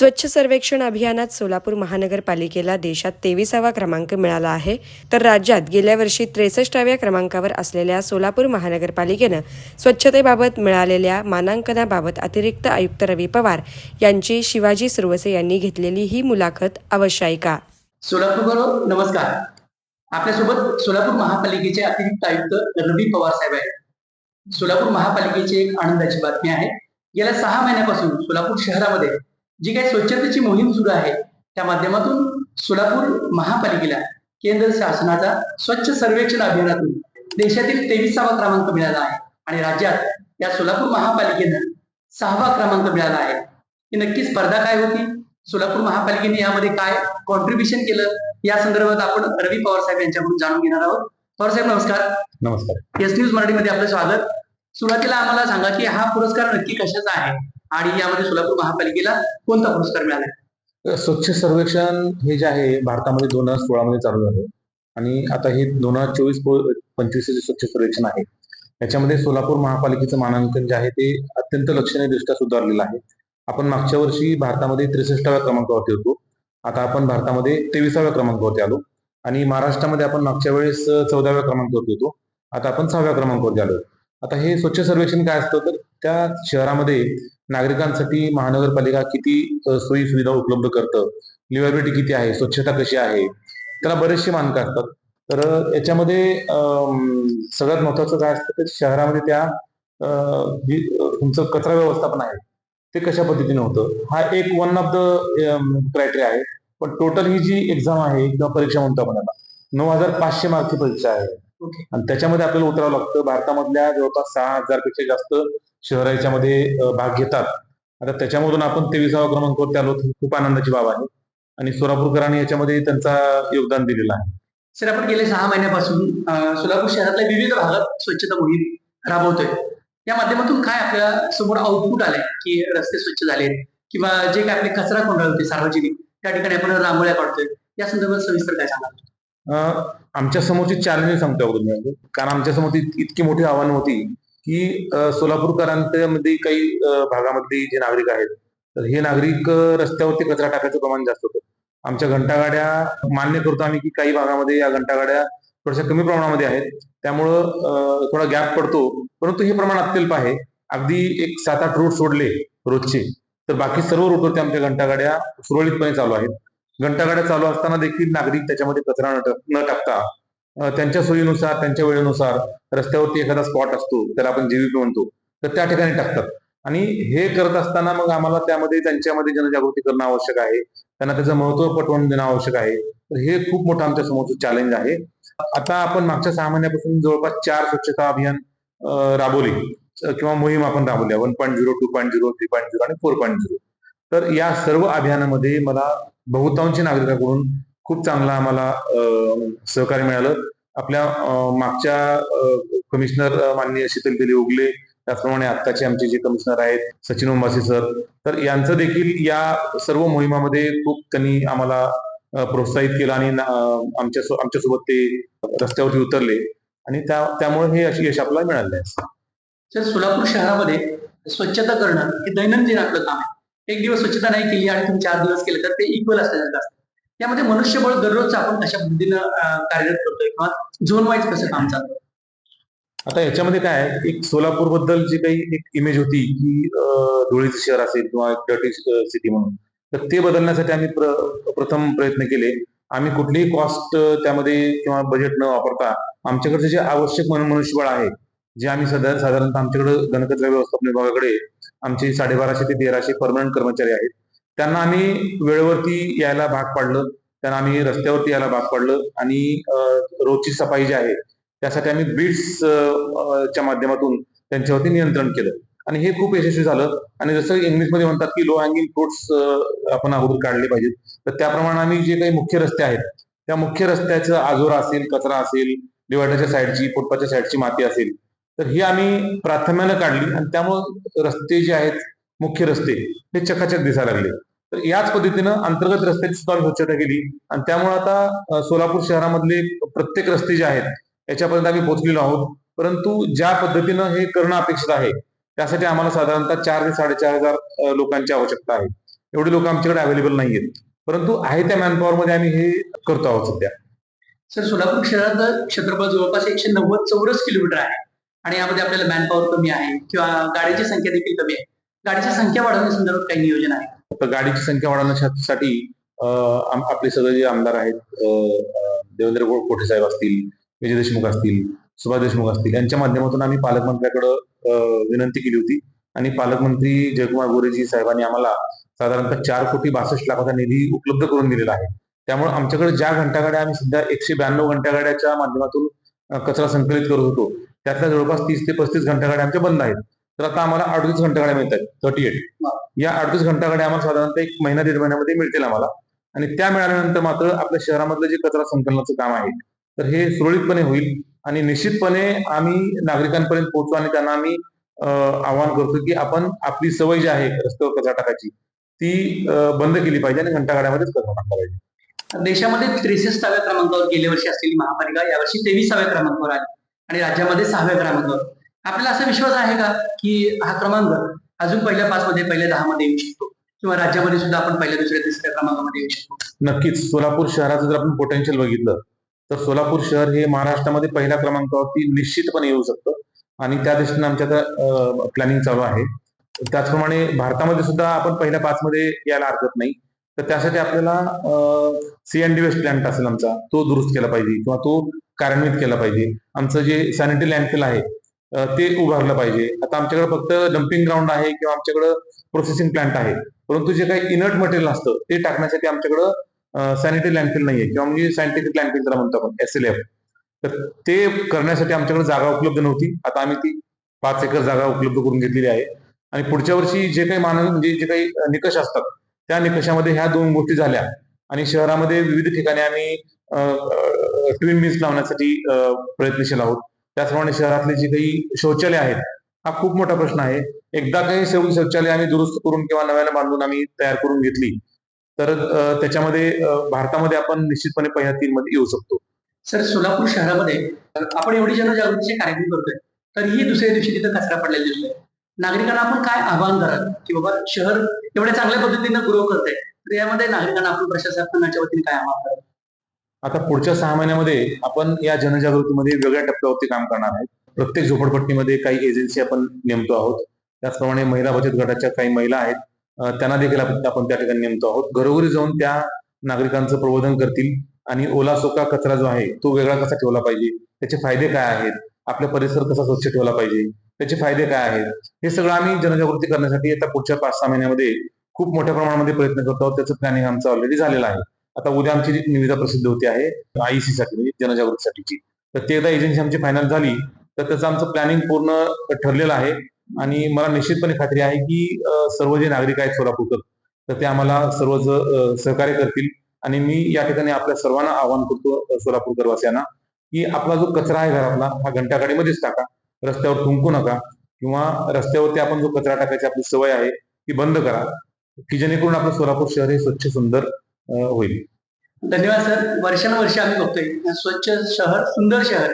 स्वच्छ सर्वेक्षण अभियानात सोलापूर महानगरपालिकेला देशात तेविसावा क्रमांक मिळाला आहे. तर राज्यात गेल्या वर्षी त्रेसष्टाव्या क्रमांकावर असलेल्या सोलापूर महानगरपालिकेनं स्वच्छतेबाबत मिळालेल्या मानांकनाबाबत अतिरिक्त आयुक्त रवी पवार यांची शिवाजी सुरवसे यांनी घेतलेली ही मुलाखत अवश्य ऐका सोलापूर नमस्कार. आपल्यासोबत सोलापूर महापालिकेचे अतिरिक्त आयुक्त रवी पवार साहेब आहेत. सोलापूर महापालिकेची एक आनंदाची बातमी आहे. गेल्या सहा महिन्यापासून सोलापूर शहरामध्ये जी काही स्वच्छतेची मोहीम सुरू आहे त्या माध्यमातून सोलापूर महापालिकेला केंद्र शासनाचा स्वच्छ सर्वेक्षण अभियानातून देशातील तेविसावा क्रमांक मिळाला आहे आणि राज्यात या सोलापूर महापालिकेनं सहावा क्रमांक मिळाला आहे. ही नक्की स्पर्धा काय होती? सोलापूर महापालिकेने यामध्ये काय कॉन्ट्रीब्युशन केलं? या संदर्भात आपण रवी पवार साहेब यांच्याकडून जाणून घेणार आहोत. पवार साहेब नमस्कार. नमस्कार. एस न्यूज मराठीमध्ये आपलं स्वागत. सुरुवातीला आम्हाला सांगा की हा पुरस्कार नक्की कशाचा आहे? आणि यामध्ये सोलापूर महापालिकेला कोणता पुरस्कार मिळाला स्वच्छ सर्वेक्षण हे जे आहे भारतामध्ये दोन हजार सोळा मध्ये चालू झालं. आणि आता हे दोन हजार चोवीस पंचवीस जे स्वच्छ सर्वेक्षण आहे याच्यामध्ये सोलापूर महापालिकेचं मानांकन जे आहे ते अत्यंत लक्षणीय दृष्ट्या सुधारलेलं आहे. आपण मागच्या वर्षी भारतामध्ये त्रेसष्टाव्या क्रमांकावरती होतो. आता आपण भारतामध्ये तेविसाव्या क्रमांकावरती आलो. आणि महाराष्ट्रामध्ये आपण मागच्या वेळेस चौदाव्या क्रमांकावरती होतो. आता आपण सहाव्या क्रमांकावरती आलो. आता हे स्वच्छ सर्वेक्षण काय असतं? तर त्या शहरामध्ये नागरिकांसाठी महानगरपालिका किती सोयी सुविधा उपलब्ध करतं? लिव्हबिलिटी किती आहे? स्वच्छता कशी आहे? त्याला बरेचसे मानक असतात. तर याच्यामध्ये सगळ्यात महत्वाचं काय असतं तर शहरामध्ये त्या जी तुमचं कचरा व्यवस्थापन आहे. ते कशा पद्धतीने होतं? हा एक वन ऑफ द क्रायटेरिया आहे. पण टोटल ही जी एक्झाम आहे किंवा परीक्षा म्हणतो आपण याला नऊ हजार पाचशे मार्कची परीक्षा आहे. आणि त्याच्यामध्ये आपल्याला उतरावं लागतं. भारतामधल्या जवळपास सहा हजारपेक्षा जास्त शहर याच्यामध्ये भाग घेतात. आता त्याच्यामधून आपण तेविसावा क्रमांकावरती आलो खूप आनंदाची बाब आहे. आणि सोलापूरकरांनी याच्यामध्ये त्यांचा योगदान दिलेलं आहे. सर आपण गेले सहा महिन्यापासून सोलापूर शहरातल्या विविध भागात स्वच्छता मोहीम राबवतोय. या माध्यमातून काय आपल्यासमोर आउटपुट आलंय? की रस्ते स्वच्छ झालेत किंवा जे काय आपले कचरा कोंडाळ होते सार्वजनिक त्या ठिकाणी आपण रांगोळ्या काढतोय. या संदर्भात सविस्तर काय सांगाल? अं, आमच्या समोरची चॅलेंज सांगतो अगोदर. कारण आमच्यासमोर इत- इतकी मोठी आव्हानं होती की सोलापूरकरांमध्ये काही भागामधली जे नागरिक आहेत तर हे नागरिक रस्त्यावरती कचरा टाकायचं प्रमाण जास्त होतं. आमच्या घंटागाड्या मान्य करतो आम्ही की काही भागामध्ये या घंटागाड्या थोड्याशा कमी प्रमाणामध्ये आहेत. त्यामुळं थोडा गॅप पडतो परंतु हे प्रमाण अत्यल्प आहे. अगदी एक सात आठ रूट सोडले रोजचे तर बाकी सर्व रूटवरती आमच्या घंटागाड्या सुरळीतपणे चालू आहेत. घंटागाड्या चालू असताना देखील नागरिक त्याच्यामध्ये कचरा न टाकता त्यांच्या सोयीनुसार त्यांच्या वेळेनुसार रस्त्यावरती एखादा स्पॉट असतो त्याला आपण जीवीपी म्हणतो तर त्या ठिकाणी टाकतात. आणि हे करत असताना मग आम्हाला त्यामध्ये त्यांच्यामध्ये जनजागृती करणं आवश्यक आहे. त्यांना त्याचं महत्त्व पटवून देणं आवश्यक आहे. तर हे खूप मोठं आमच्या समोरचं चॅलेंज आहे. आता आपण मागच्या सहा महिन्यापासून जवळपास चार स्वच्छता अभियान राबवले राबवली. किंवा मोहीम आपण राबवल्या. One point zero two point zero three point zero आणि फोर पॉईंट झिरो. तर या सर्व अभियानामध्ये मला बहुतांशी नागरिकांकडून खूप चांगला आम्हाला सहकार्य मिळालं. आपल्या मागच्या कमिशनर माननीय शीतल दिली उगले त्याचप्रमाणे आत्ताचे आमचे जे कमिशनर आहेत सचिन उंबासी सर तर यांचं देखील या सर्व मोहिमामध्ये खूप त्यांनी आम्हाला प्रोत्साहित केलं आणि आमच्या आमच्यासोबत ते रस्त्यावरती उतरले आणि त्या त्यामुळे हे अशी यश आपल्याला मिळाले आहे. तर सोलापूर शहरामध्ये स्वच्छता करणं हे दैनंदिन आपलं काम आहे. एक दिवस स्वच्छता नाही केली आणि तुम्ही चार दिवस केले तर ते इक्वल असल्यासारखं असतं त्यामध्ये मनुष्यबळ दररोज आपण कशा पद्धतीनं कार्यरत करतोय किंवा झोन वाईज कसं काम चालतं आता याच्यामध्ये काय आहे, एक सोलापूरबद्दल जी काही एक इमेज होती की धुळेचं शहर असेल किंवा डर्टी सिटी म्हणून तर ते बदलण्यासाठी आम्ही प्र- प्रथम प्रयत्न केले. आम्ही कुठलीही कॉस्ट त्यामध्ये किंवा बजेट न वापरता आमच्याकडचे जे आवश्यक मनुष्यबळ आहे जे आम्ही सध्या साधारणतः आमच्याकडे घनकचरा व्यवस्थापन विभागाकडे आमचे साडेबाराशे ते तेराशे परमनंट कर्मचारी आहेत. त्यांना आम्ही वेळेवरती यायला भाग पाडलं. त्यांना आम्ही रस्त्यावरती यायला भाग पाडलं आणि रोजची सफाई जी आहे त्यासाठी आम्ही बीट्स च्या माध्यमातून त्यांच्यावरती नियंत्रण केलं. आणि हे खूप यशस्वी झालं. आणि जसं इंग्लिशमध्ये म्हणतात की लो हँगिंग फ्रुट्स आपण अगोदर काढले पाहिजेत. तर त्याप्रमाणे आम्ही जे काही मुख्य रस्ते आहेत त्या मुख्य रस्त्याचं आजोरा असेल कचरा असेल डिवायडरच्या साईडची फुटपाथच्या साईडची माती असेल तर ही आम्ही प्राथम्यानं काढली. आणि त्यामुळे रस्ते जे आहेत मुख्य रस्ते हे चकाचक दिसायला लागले. तर याच पद्धतीनं अंतर्गत रस्त्याची सुद्धा स्वच्छता केली. आणि त्यामुळे आता सोलापूर शहरामधले प्रत्येक रस्ते जे आहेत याच्यापर्यंत आम्ही पोहोचलेलो आहोत. परंतु ज्या पद्धतीनं हे करणं अपेक्षित आहे त्यासाठी आम्हाला साधारणतः चार ते साडेचार हजार लोकांची आवश्यकता आहे. एवढे लोक आमच्याकडे अवेलेबल नाही आहेत परंतु आहे त्या मॅनपॉवर मध्ये आम्ही हे करतो आहोत सध्या. सर सोलापूर शहरात क्षेत्रफळ जवळपास एकशे नव्वद चौरस किलोमीटर आहे. आणि यामध्ये आपल्याला मॅनपॉवर कमी आहे किंवा गाडीची संख्या देखील कमी आहे. गाडीची संख्या वाढवण्यासंदर्भात काही नियोजन आहे? तर गाडीची संख्या वाढवण्यासाठी आपले सगळे जे आमदार आहेत देवेंद्र कोठे साहेब असतील विजय देशमुख असतील सुभाष देशमुख असतील यांच्या माध्यमातून आम्ही पालकमंत्र्याकडे विनंती केली होती. आणि पालकमंत्री जयकुमार गोरेजी साहेबांनी आम्हाला साधारणतः चार कोटी बासष्ट लाखाचा निधी उपलब्ध करून दिलेला आहे. त्यामुळे आमच्याकडे ज्या घंटागाड्या आम्ही सध्या एकशे ब्याण्णव घंटागाड्याच्या माध्यमातून कचरा संकलित करत होतो त्यातल्या जवळपास तीस ते पस्तीस घंटागाड्या आमच्या बंद आहेत. तर आता आम्हाला अडतीस घंटागाड्या मिळत आहेत थर्टी एट या अडतीस घंटागाड्या आम्हाला साधारणतः एक महिना दीड महिन्यामध्ये मिळतील आम्हाला. आणि त्या मिळाल्यानंतर मात्र आपल्या शहरामधलं जे कचरा संकलनाचं काम आहे तर हे सुरळीतपणे होईल. आणि निश्चितपणे आम्ही नागरिकांपर्यंत पोहोचू आणि त्यांना आम्ही आवाहन करतो की आपण आपली सवय जी आहे रस्त्यावर कचरा टाकायची ती बंद केली पाहिजे आणि घंटागाड्यामध्येच कचरा टाकला पाहिजे. देशामध्ये त्रेसष्टाव्या क्रमांकावर गेल्या वर्षी असलेली महापालिका यावर्षी तेविसाव्या क्रमांकावर आली. आणि राज्यामध्ये सहाव्या क्रमांकावर. आपल्याला असा विश्वास आहे का की हा क्रमांक अजून पहिल्या पाच मध्ये पहिल्या दहा मध्ये येऊ शकतो? किंवा राज्यामध्ये सुद्धा आपण पहिल्या दुसऱ्या तिसऱ्या क्रमांकामध्ये येऊ शकतो? नक्कीच. सोलापूर शहराचं जर आपण पोटेन्शियल बघितलं तर सोलापूर शहर हे महाराष्ट्रामध्ये पहिल्या क्रमांकावरती निश्चितपणे येऊ शकतं. आणि त्या दृष्टीने आमच्या प्लॅनिंग चालू आहे. त्याचप्रमाणे भारतामध्ये सुद्धा आपण पहिल्या पाच मध्ये यायला हरकत नाही. तर त्यासाठी आपल्याला C N D waste plant असेल आमचा. तो दुरुस्त केला पाहिजे किंवा तो कार्यान्वित केला पाहिजे. आमचं जे सॅनिटरी लँडफिल आहे ते उभारलं पाहिजे. आता आमच्याकडे फक्त डम्पिंग ग्राउंड आहे किंवा आमच्याकडे प्रोसेसिंग प्लांट आहे. परंतु जे काही इनर्ट मटेरियल असतं ते टाकण्यासाठी आमच्याकडं सॅनिटरी लँडफिल नाहीये. किंवा म्हणजे सायंटिफिक लँडफिल त्याला म्हणतो आपण एस एल एफ तर ते करण्यासाठी आमच्याकडे जागा उपलब्ध नव्हती. आता आम्ही ती पाच एकर जागा उपलब्ध करून घेतलेली आहे. आणि पुढच्या वर्षी जे काही मानव म्हणजे जे काही निकष असतात त्या निकषामध्ये ह्या दोन गोष्टी झाल्या. आणि शहरामध्ये विविध ठिकाणी आम्ही ट्विन मिन्स लावण्यासाठी प्रयत्नशील आहोत. त्याचप्रमाणे शहरातले जे काही शौचालय आहेत हा खूप मोठा प्रश्न आहे. एकदा काही शौचालय आम्ही दुरुस्त करून किंवा नव्याने बांधून आम्ही तयार करून घेतली तर त्याच्यामध्ये भारतामध्ये आपण निश्चितपणे पहिल्या तीन मध्ये येऊ शकतो. सर सोलापूर शहरामध्ये आपण एवढी जनजागृतीचे कार्यक्रम करतोय तरीही दुसऱ्या दिवशी तिथं कचरा पडलेला दिसतोय. नागरिकांना आपण काय आवाहन कराल की बाबा शहर एवढ्या चांगल्या पद्धतीनं ग्रो करतंय तर यामध्ये नागरिकांना आपण प्रशासनाच्या वतीने काय आवाहन कराल आता पुढच्या सहा महिन्यामध्ये आपण या जनजागृतीमध्ये वेगळ्या टप्प्यावरती काम करणार आहे प्रत्येक झोपडपट्टीमध्ये काही एजन्सी आपण नेमतो आहोत. त्याचप्रमाणे महिला बचत गटाच्या काही महिला आहेत. त्यांना देखील आपण त्या ठिकाणी नेमतो आहोत. घरोघरी जाऊन त्या नागरिकांचं प्रबोधन करतील. आणि ओला सुका कचरा जो आहे तो वेगळा कसा ठेवला पाहिजे? त्याचे फायदे काय आहेत? आपला परिसर कसा स्वच्छ ठेवला पाहिजे? त्याचे फायदे काय आहेत? हे सगळं आम्ही जनजागृती करण्यासाठी आता पुढच्या पाच सहा महिन्यामध्ये खूप मोठ्या प्रमाणामध्ये प्रयत्न करतो आहोत. त्याचं प्लॅनिंग आमचं ऑलरेडी झालेलं आहे. आता उद्या आमची जी निविदा प्रसिद्ध होते आहे आयसी साठी म्हणजे जनजागृतीसाठीची. तर ते एकदा एजन्सी आमची फायनल झाली तर त्याचं आमचं प्लॅनिंग पूर्ण ठरलेलं आहे. आणि मला निश्चितपणे खात्री आहे की सर्व जे नागरिक आहेत सोलापूरकर तर ते आम्हाला सर्व सहकार्य करतील. आणि मी या ठिकाणी आपल्या सर्वांना आवाहन करतो सोलापूरकरवासियांना की आपला जो कचरा आहे घरातला हा घंटागाडीमध्येच टाका. रस्त्यावर थुंकू नका. किंवा रस्त्यावरती आपण जो कचरा टाकायची आपली सवय आहे ती बंद करा. की जेणेकरून आपलं सोलापूर शहर हे स्वच्छ सुंदर होईल. धन्यवाद सर. वर्षानुवर्ष आम्ही बघतोय. स्वच्छ शहर सुंदर शहर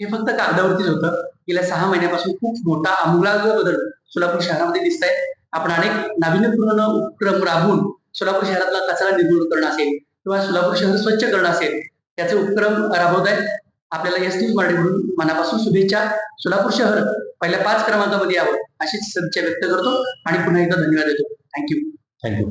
हे फक्त कागदावरतीच होतं. गेल्या सहा महिन्यापासून खूप मोठा आमूलाग्र बदल सोलापूर शहरामध्ये दिसत आहे आपण अनेक नाविन्यपूर्ण उपक्रम राबवून सोलापूर शहरातला कचरा निर्मूलन करणं असेल किंवा सोलापूर शहर स्वच्छ करणं असेल त्याचे उपक्रम राबवत आहेत आपल्याला एस न्यूज मराठीकडून मनापासून शुभेच्छा. सोलापूर शहर पहिल्या पाच क्रमांकामध्ये यावं अशीच सदिच्छा व्यक्त करतो आणि पुन्हा एकदा धन्यवाद देतो. Thank you. Thank you.